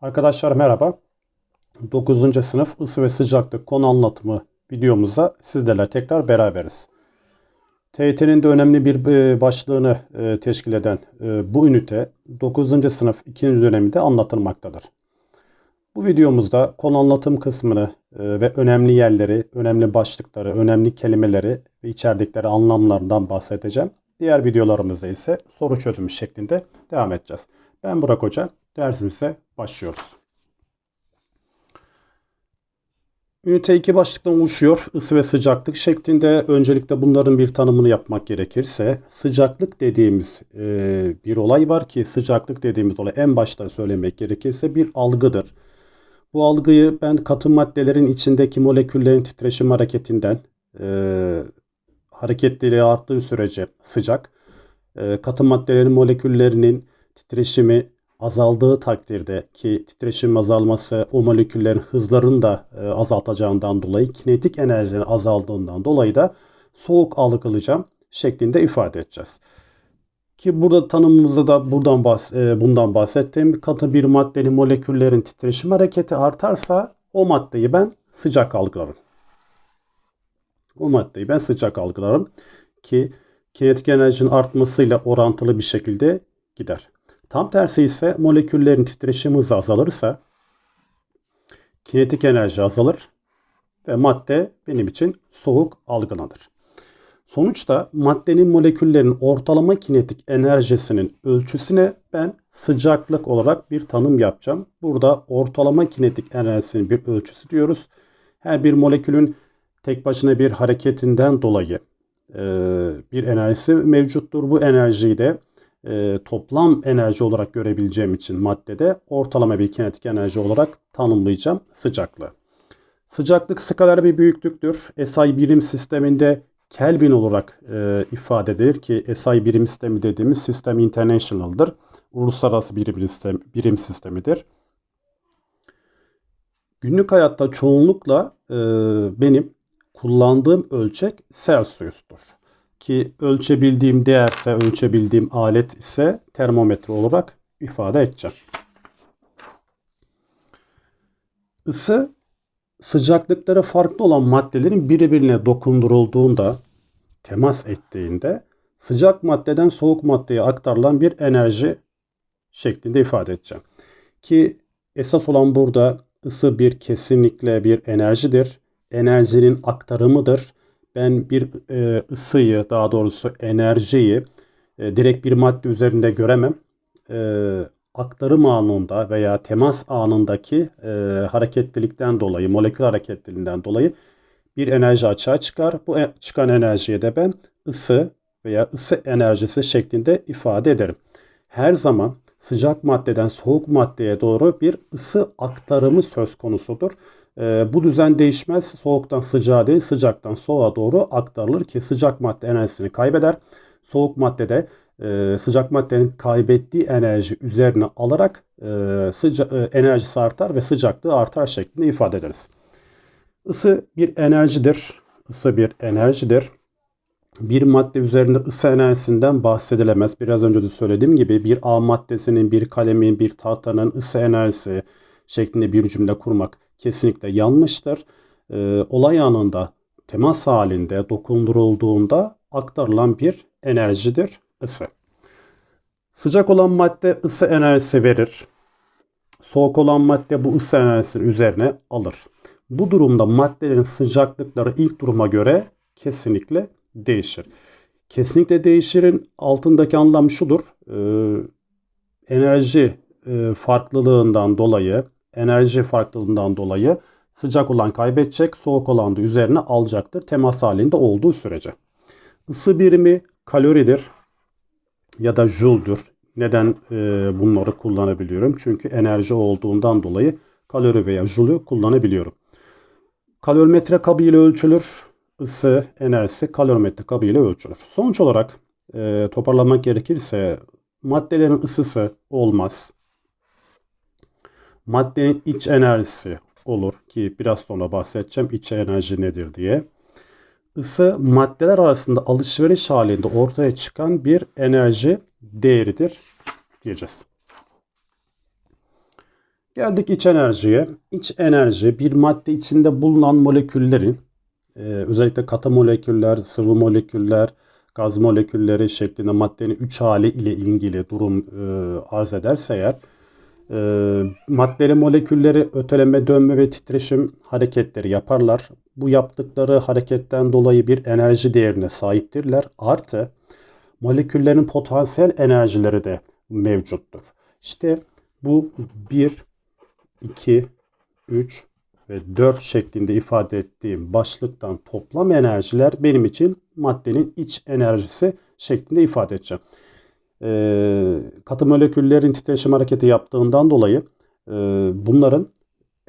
Arkadaşlar merhaba. 9. sınıf ısı ve sıcaklık konu anlatımı videomuzda sizlerle tekrar beraberiz. TYT'nin de önemli bir e, başlığını e, teşkil eden e, bu ünite 9. sınıf 2. döneminde anlatılmaktadır. Bu videomuzda konu anlatım kısmını ve önemli yerleri, önemli başlıkları, önemli kelimeleri ve içerdikleri anlamlardan bahsedeceğim. Diğer videolarımızda ise soru çözümü şeklinde devam edeceğiz. Ben Burak Hoca, dersimize başlıyoruz. Ünite 2 başlıktan oluşuyor. Isı ve sıcaklık şeklinde öncelikle bunların bir tanımını yapmak gerekirse sıcaklık dediğimiz e, bir olay var ki sıcaklık dediğimiz olay en başta söylemek gerekirse bir algıdır. Bu algıyı ben katı maddelerin içindeki moleküllerin titreşim hareketinden e, hareketliliği arttığı sürece sıcak, e, katı maddelerin moleküllerinin titreşimi azaldığı takdirde ki titreşim azalması o moleküllerin hızlarını da e, azaltacağından dolayı kinetik enerjinin azaldığından dolayı da soğuk algılayacağım şeklinde ifade edeceğiz. Ki burada tanımımızda da buradan bahs e, bundan bahsettiğim katı bir maddenin moleküllerin titreşim hareketi artarsa o maddeyi ben sıcak algılarım. O maddeyi ben sıcak algılarım ki kinetik enerjinin artmasıyla orantılı bir şekilde gider. Tam tersi ise moleküllerin titreşim hızı azalırsa kinetik enerji azalır ve madde benim için soğuk algılanır. Sonuçta maddenin moleküllerin ortalama kinetik enerjisinin ölçüsüne ben sıcaklık olarak bir tanım yapacağım. Burada ortalama kinetik enerjisinin bir ölçüsü diyoruz. Her bir molekülün tek başına bir hareketinden dolayı bir enerjisi mevcuttur. Bu enerjiyi de e, toplam enerji olarak görebileceğim için maddede ortalama bir kinetik enerji olarak tanımlayacağım sıcaklığı. Sıcaklık skaler bir büyüklüktür. SI birim sisteminde Kelvin olarak e, ifade edilir ki SI birim sistemi dediğimiz sistem international'dır. Uluslararası birim, sistem, birim sistemidir. Günlük hayatta çoğunlukla e, benim kullandığım ölçek Celsius'tur. Ki ölçebildiğim değerse, ölçebildiğim alet ise termometre olarak ifade edeceğim. Isı sıcaklıkları farklı olan maddelerin birbirine dokundurulduğunda, temas ettiğinde sıcak maddeden soğuk maddeye aktarılan bir enerji şeklinde ifade edeceğim. Ki esas olan burada ısı bir kesinlikle bir enerjidir. Enerjinin aktarımıdır ben bir e, ısıyı daha doğrusu enerjiyi e, direkt bir madde üzerinde göremem. E, aktarım anında veya temas anındaki e, hareketlilikten dolayı, molekül hareketliliğinden dolayı bir enerji açığa çıkar. Bu e, çıkan enerjiye de ben ısı veya ısı enerjisi şeklinde ifade ederim. Her zaman sıcak maddeden soğuk maddeye doğru bir ısı aktarımı söz konusudur. E, bu düzen değişmez. Soğuktan sıcağa değil sıcaktan soğuğa doğru aktarılır ki sıcak madde enerjisini kaybeder. Soğuk maddede e, sıcak maddenin kaybettiği enerji üzerine alarak e, sıca, e, enerjisi artar ve sıcaklığı artar şeklinde ifade ederiz. Isı bir enerjidir. Isı bir enerjidir. Bir madde üzerinde ısı enerjisinden bahsedilemez. Biraz önce de söylediğim gibi bir A maddesinin, bir kalemin, bir tahtanın ısı enerjisi şeklinde bir cümle kurmak kesinlikle yanlıştır. E, olay anında temas halinde dokundurulduğunda aktarılan bir enerjidir ısı. Sıcak olan madde ısı enerjisi verir. Soğuk olan madde bu ısı enerjisini üzerine alır. Bu durumda maddelerin sıcaklıkları ilk duruma göre kesinlikle değişir. Kesinlikle değişirin altındaki anlam şudur. Ee, enerji e, farklılığından dolayı enerji farklılığından dolayı sıcak olan kaybedecek, soğuk olan da üzerine alacaktır temas halinde olduğu sürece. Isı birimi kaloridir ya da joule'dur. Neden e, bunları kullanabiliyorum? Çünkü enerji olduğundan dolayı kalori veya joule'u kullanabiliyorum. Kalorimetre kabı ile ölçülür. Isı enerjisi kalorimetre kabı ile ölçülür. Sonuç olarak e, toparlamak gerekirse maddelerin ısısı olmaz maddenin iç enerjisi olur ki biraz sonra bahsedeceğim iç enerji nedir diye. Isı maddeler arasında alışveriş halinde ortaya çıkan bir enerji değeridir diyeceğiz. Geldik iç enerjiye. İç enerji bir madde içinde bulunan moleküllerin e, özellikle katı moleküller, sıvı moleküller, gaz molekülleri şeklinde maddenin üç hali ile ilgili durum e, arz ederse eğer e, maddeli molekülleri öteleme, dönme ve titreşim hareketleri yaparlar. Bu yaptıkları hareketten dolayı bir enerji değerine sahiptirler. Artı moleküllerin potansiyel enerjileri de mevcuttur. İşte bu 1, 2, 3 ve 4 şeklinde ifade ettiğim başlıktan toplam enerjiler benim için maddenin iç enerjisi şeklinde ifade edeceğim. Ee, katı moleküllerin titreşim hareketi yaptığından dolayı e, bunların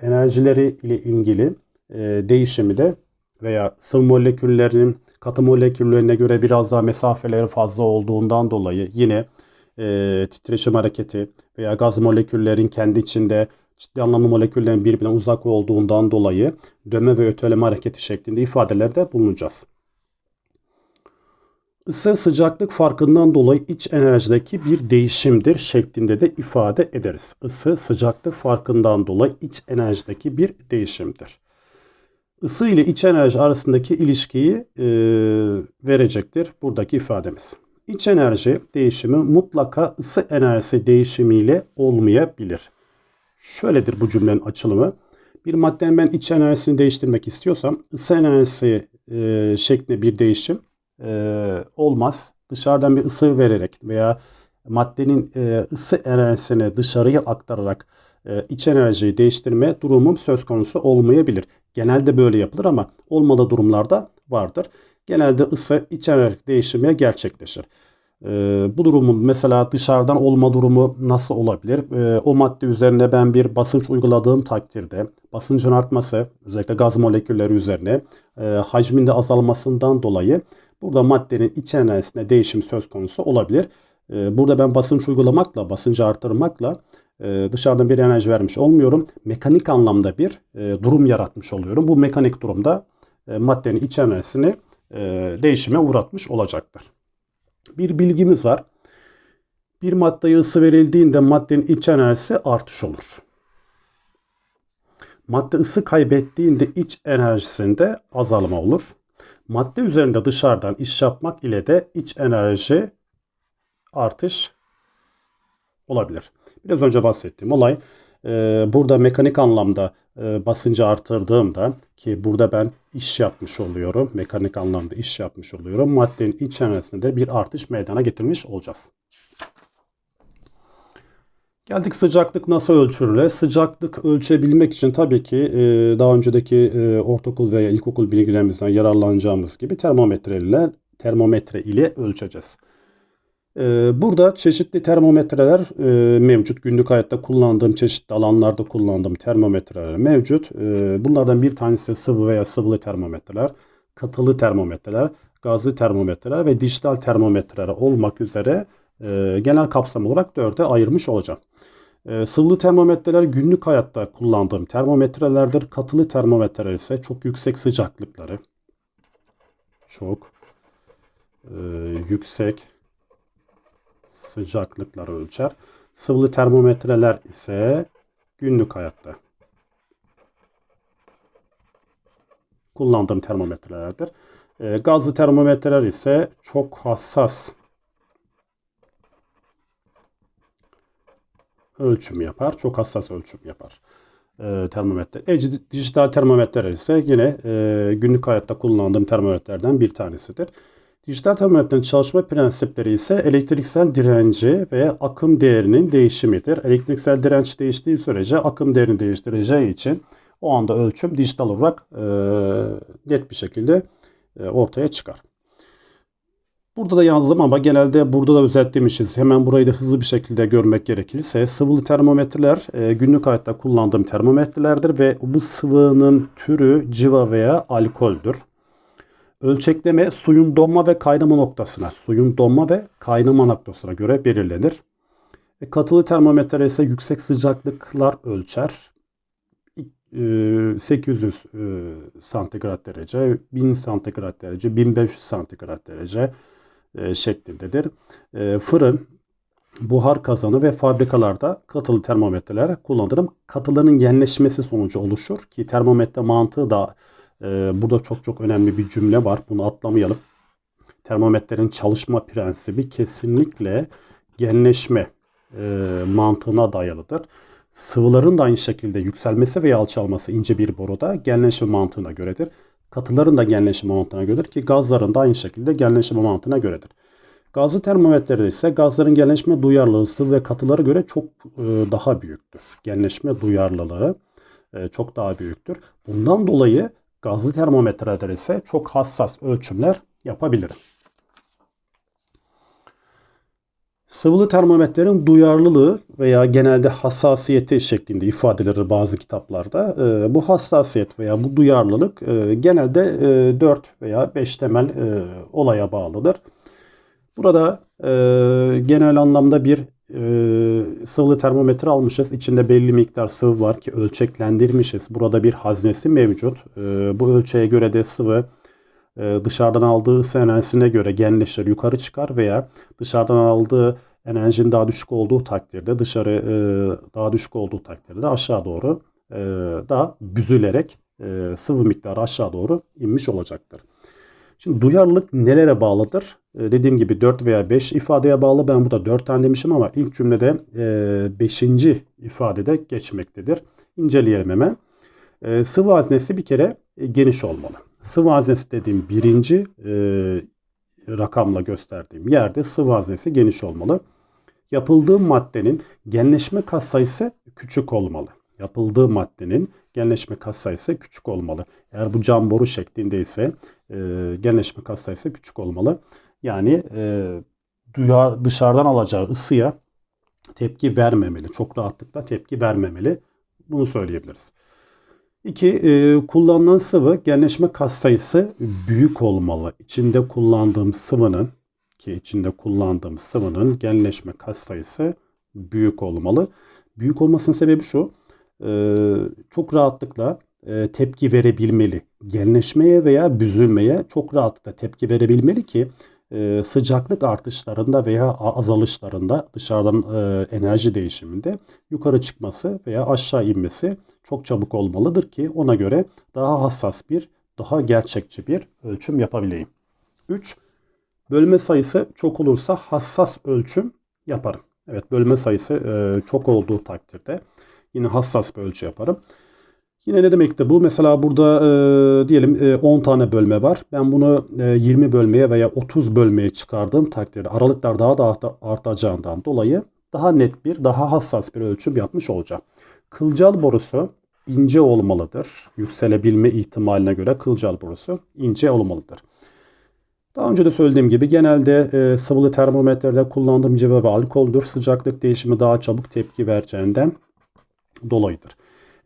enerjileri ile ilgili e, değişimi de veya sıvı moleküllerinin katı moleküllerine göre biraz daha mesafeleri fazla olduğundan dolayı yine e, titreşim hareketi veya gaz moleküllerin kendi içinde ciddi anlamlı moleküllerin birbirine uzak olduğundan dolayı dönme ve öteleme hareketi şeklinde ifadelerde bulunacağız. Isı sıcaklık farkından dolayı iç enerjideki bir değişimdir şeklinde de ifade ederiz. Isı sıcaklık farkından dolayı iç enerjideki bir değişimdir. Isı ile iç enerji arasındaki ilişkiyi e, verecektir buradaki ifademiz. İç enerji değişimi mutlaka ısı enerjisi değişimiyle olmayabilir. Şöyledir bu cümlenin açılımı. Bir maddenin ben iç enerjisini değiştirmek istiyorsam ısı enerjisi e, şeklinde bir değişim e, olmaz. Dışarıdan bir ısı vererek veya maddenin e, ısı enerjisini dışarıya aktararak e, iç enerjiyi değiştirme durumum söz konusu olmayabilir. Genelde böyle yapılır ama olmalı durumlarda vardır. Genelde ısı iç enerji değişimi gerçekleşir. E, bu durumun mesela dışarıdan olma durumu nasıl olabilir? E, o madde üzerine ben bir basınç uyguladığım takdirde basıncın artması özellikle gaz molekülleri üzerine e, hacminde azalmasından dolayı burada maddenin iç enerjisine değişim söz konusu olabilir. E, burada ben basınç uygulamakla, basıncı artırmakla e, dışarıdan bir enerji vermiş olmuyorum. Mekanik anlamda bir e, durum yaratmış oluyorum. Bu mekanik durumda e, maddenin iç enerjisini değişime uğratmış olacaktır. Bir bilgimiz var. Bir maddeye ısı verildiğinde maddenin iç enerjisi artış olur. Madde ısı kaybettiğinde iç enerjisinde azalma olur. Madde üzerinde dışarıdan iş yapmak ile de iç enerji artış olabilir. Biraz önce bahsettiğim olay e, burada mekanik anlamda e, basıncı artırdığımda ki burada ben iş yapmış oluyorum. Mekanik anlamda iş yapmış oluyorum. Maddenin iç enerjisinde bir artış meydana getirmiş olacağız. Geldik sıcaklık nasıl ölçülür? Sıcaklık ölçebilmek için tabii ki e, daha önceki e, ortaokul veya ilkokul bilgilerimizden yararlanacağımız gibi termometre ile termometre ile ölçeceğiz. E, burada çeşitli termometreler mevcut. Günlük hayatta kullandığım, çeşitli alanlarda kullandığım termometreler mevcut. Bunlardan bir tanesi sıvı veya sıvılı termometreler, katılı termometreler, gazlı termometreler ve dijital termometreler olmak üzere genel kapsam olarak dörde ayırmış olacağım. E, sıvılı termometreler günlük hayatta kullandığım termometrelerdir. Katılı termometreler ise çok yüksek sıcaklıkları, çok e, yüksek sıcaklıkları ölçer. Sıvılı termometreler ise günlük hayatta kullandığım termometrelerdir. E, gazlı termometreler ise çok hassas ölçüm yapar. Çok hassas ölçüm yapar e, termometre. E, dijital termometreler ise yine e, günlük hayatta kullandığım termometrelerden bir tanesidir. Dijital termometrenin çalışma prensipleri ise elektriksel direnci veya akım değerinin değişimidir. Elektriksel direnç değiştiği sürece akım değerini değiştireceği için o anda ölçüm dijital olarak e, net bir şekilde e, ortaya çıkar. Burada da yazdım ama genelde burada da özetlemişiz. Hemen burayı da hızlı bir şekilde görmek gerekirse sıvılı termometreler e, günlük hayatta kullandığım termometrelerdir ve bu sıvının türü civa veya alkoldür. Ölçekleme suyun donma ve kaynama noktasına, suyun donma ve kaynama noktasına göre belirlenir. E, katılı termometre ise yüksek sıcaklıklar ölçer. 800 e, santigrat derece, 1000 santigrat derece, 1500 santigrat derece, e, şeklindedir. E, fırın buhar kazanı ve fabrikalarda katılı termometreler kullanırım. Katıların genleşmesi sonucu oluşur ki termometre mantığı da e, burada çok çok önemli bir cümle var. Bunu atlamayalım. Termometrenin çalışma prensibi kesinlikle genleşme mantığına dayalıdır. Sıvıların da aynı şekilde yükselmesi veya alçalması ince bir boruda genleşme mantığına göredir. Katıların da genleşme mantığına göredir ki gazların da aynı şekilde genleşme mantığına göredir. Gazlı termometrede ise gazların genleşme duyarlılığı sıvı ve katılara göre çok e, daha büyüktür. Genleşme duyarlılığı e, çok daha büyüktür. Bundan dolayı gazlı termometrede ise çok hassas ölçümler yapabilirim. Sıvılı termometrenin duyarlılığı veya genelde hassasiyeti şeklinde ifadeleri bazı kitaplarda. E, bu hassasiyet veya bu duyarlılık e, genelde e, 4 veya 5 temel e, olaya bağlıdır. Burada genel anlamda bir e, sıvı termometre almışız. İçinde belli miktar sıvı var ki ölçeklendirmişiz. Burada bir haznesi mevcut. Bu ölçeğe göre de sıvı dışarıdan aldığı ısı enerjisine göre genleşir, yukarı çıkar veya dışarıdan aldığı enerjinin daha düşük olduğu takdirde dışarı e, daha düşük olduğu takdirde aşağı doğru e, daha büzülerek e, sıvı miktarı aşağı doğru inmiş olacaktır. Şimdi duyarlılık nelere bağlıdır? E, dediğim gibi 4 veya 5 ifadeye bağlı. Ben burada 4 tane demişim ama ilk cümlede 5. E, ifadede geçmektedir. İnceleyelim hemen. Sıvı haznesi bir kere geniş olmalı. Sıvı haznesi dediğim birinci rakamla gösterdiğim yerde sıvı haznesi geniş olmalı. Yapıldığı maddenin genleşme katsayısı küçük olmalı. Yapıldığı maddenin genleşme katsayısı küçük olmalı. Eğer bu cam boru şeklinde ise e, genleşme katsayısı küçük olmalı. Yani e, duyar, dışarıdan alacağı ısıya tepki vermemeli. Çok rahatlıkla tepki vermemeli. Bunu söyleyebiliriz. İki, e, kullanılan sıvı genleşme katsayısı büyük olmalı. İçinde kullandığım sıvının ki içinde kullandığım sıvının genleşme katsayısı büyük olmalı. Büyük olmasının sebebi şu. E, çok rahatlıkla e, tepki verebilmeli. Genleşmeye veya büzülmeye çok rahatlıkla tepki verebilmeli ki e, sıcaklık artışlarında veya azalışlarında dışarıdan enerji değişiminde yukarı çıkması veya aşağı inmesi çok çabuk olmalıdır ki ona göre daha hassas bir, daha gerçekçi bir ölçüm yapabileyim. 3. Bölme sayısı çok olursa hassas ölçüm yaparım. Evet bölme sayısı e, çok olduğu takdirde yine hassas bir ölçü yaparım. Yine ne demekti bu? Mesela burada e, diyelim e, 10 tane bölme var. Ben bunu e, 20 bölmeye veya 30 bölmeye çıkardığım takdirde aralıklar daha da artacağından dolayı daha net bir, daha hassas bir ölçüm yapmış olacağım. Kılcal borusu ince olmalıdır. Yükselebilme ihtimaline göre kılcal borusu ince olmalıdır. Daha önce de söylediğim gibi genelde e, sıvılı termometrede kullandığım civa ve alkoldür. Sıcaklık değişimi daha çabuk tepki vereceğinden dolayıdır.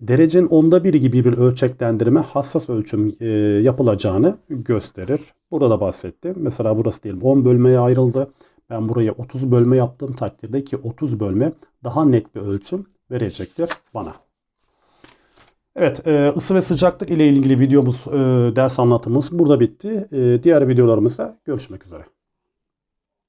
Derecenin onda biri gibi bir ölçeklendirme hassas ölçüm e, yapılacağını gösterir. Burada bahsettim. Mesela burası diyelim 10 bölmeye ayrıldı. Ben buraya 30 bölme yaptığım takdirde ki 30 bölme daha net bir ölçüm verecektir bana. Evet, e, ısı ve sıcaklık ile ilgili videomuz, e, ders anlatımımız burada bitti. E, diğer videolarımızda görüşmek üzere.